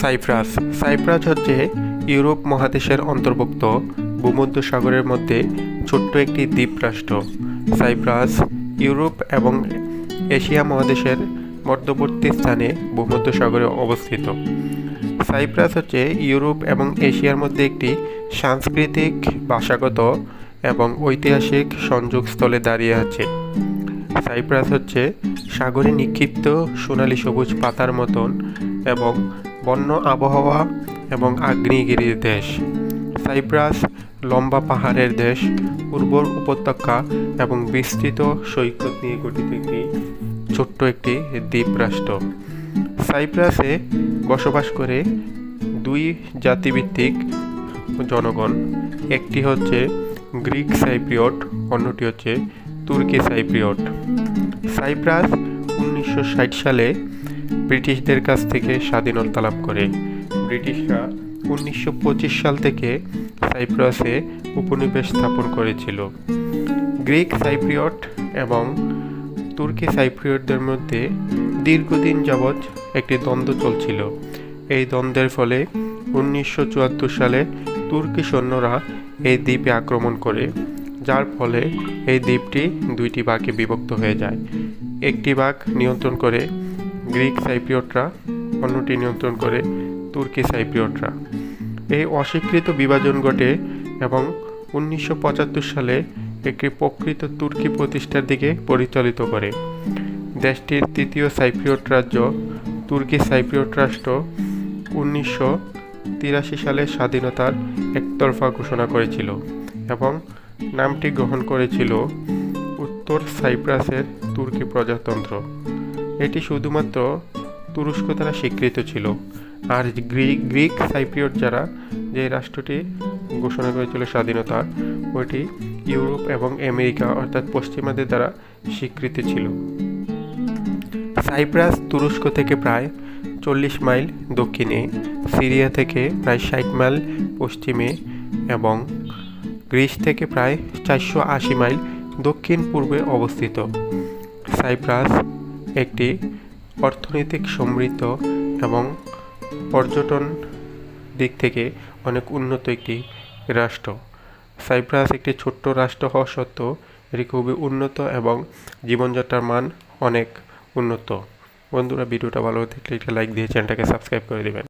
Cypress. Cypress হচ্ছে Europe মহাদেশের অন্তর্ভুক্ত ভূমধ্যসাগরের মধ্যে ছোট্ট একটি দ্বীপ রাষ্ট্র সাইপ্রাস ইউরোপ এবং এশিয়া মহাদেশের মধ্যবর্তী স্থানে ভূমধ্যসাগরে অবস্থিত। সাইপ্রাস হচ্ছে ইউরোপ এবং এশিয়ার মধ্যে একটি সাংস্কৃতিক, ভাষাগত এবং ঐতিহাসিক সংযোগস্থলে দাঁড়িয়ে আছে। সাইপ্রাস হচ্ছে সাগরে নিক্ষিপ্ত সোনালি সবুজ পাতার মতন এবং বন্য আবহাওয়া এবং আগ্নেয়গিরির দেশ। সাইপ্রাস লম্বা পাহাড়ের দেশ, উর্বর উপত্যকা এবং বিস্তৃত সৈকত নিয়ে গঠিত একটি ছোট্ট একটি দ্বীপ রাষ্ট্র। সাইপ্রাসে বসবাস করে দুই জাতিভিত্তিক জনগণ, একটি হচ্ছে গ্রিক সাইপ্রিয়ট, অন্যটি হচ্ছে তুর্কি সাইপ্রিয়ট। সাইপ্রাস উনিশশো ষাট সালে ব্রিটিশদের কাছ থেকে স্বাধীনতা লাভ করে। ব্রিটিশরা উনিশশো পঁচিশ সাল থেকে সাইপ্রাসে উপনিবেশ স্থাপন করেছিল। গ্রিক সাইপ্রিয়ট এবং তুর্কি সাইপ্রিয়টদের মধ্যে দীর্ঘদিন যাবৎ একটি দ্বন্দ্ব চলছিল। এই দ্বন্দ্বের ফলে উনিশশো চুয়াত্তর সালে তুর্কি সৈন্যরা এই দ্বীপে আক্রমণ করে, যার ফলে এই দ্বীপটি দুইটি ভাগে বিভক্ত হয়ে যায়। একটি ভাগ নিয়ন্ত্রণ করে গ্রিক সাইপ্রিয়টরা, অন্যটি নিয়ন্ত্রণ করে তুর্কি সাইপ্রিয়টরা। এই অস্বীকৃত বিভাজন ঘটে এবং উনিশশো পঁচাত্তর সালে একটি প্রকৃত তুর্কি প্রতিষ্ঠার দিকে পরিচালিত করে। দেশটির তৃতীয় সাইপ্রিয়ট রাজ্য তুর্কি সাইপ্রিয়ট রাষ্ট্র উনিশশো তিরাশি সালে স্বাধীনতার একতরফা ঘোষণা করেছিল এবং নামটি গ্রহণ করেছিল উত্তর সাইপ্রাসের তুর্কি প্রজাতন্ত্র। এটি শুধুমাত্র তুরস্ক দ্বারা স্বীকৃত ছিল। আর গ্রিক গ্রিক সাইপ্রিয়ট যারা, যে রাষ্ট্রটি ঘোষণা করেছিল স্বাধীনতা, ওইটি ইউরোপ এবং আমেরিকা অর্থাৎ পশ্চিমাদের দ্বারা স্বীকৃতি ছিল। সাইপ্রাস তুরস্ক থেকে প্রায় চল্লিশ মাইল দক্ষিণে, সিরিয়া থেকে প্রায় ষাট মাইল পশ্চিমে এবং গ্রিস থেকে প্রায় চারশো আশি মাইল দক্ষিণ পূর্বে অবস্থিত। সাইপ্রাস একটি অর্থনৈতিক সমৃদ্ধ এবং পর্যটন দিক থেকে অনেক উন্নত একটি রাষ্ট্র। সাইপ্রাস একটি ছোট্ট রাষ্ট্র হওয়া সত্ত্বেও এটি খুবই উন্নত এবং জীবনযাত্রার মান অনেক উন্নত। বন্ধুরা, ভিডিওটা ভালো থাকলে একটা লাইক দিয়ে চ্যানেলটাকে সাবস্ক্রাইব করে দেবেন।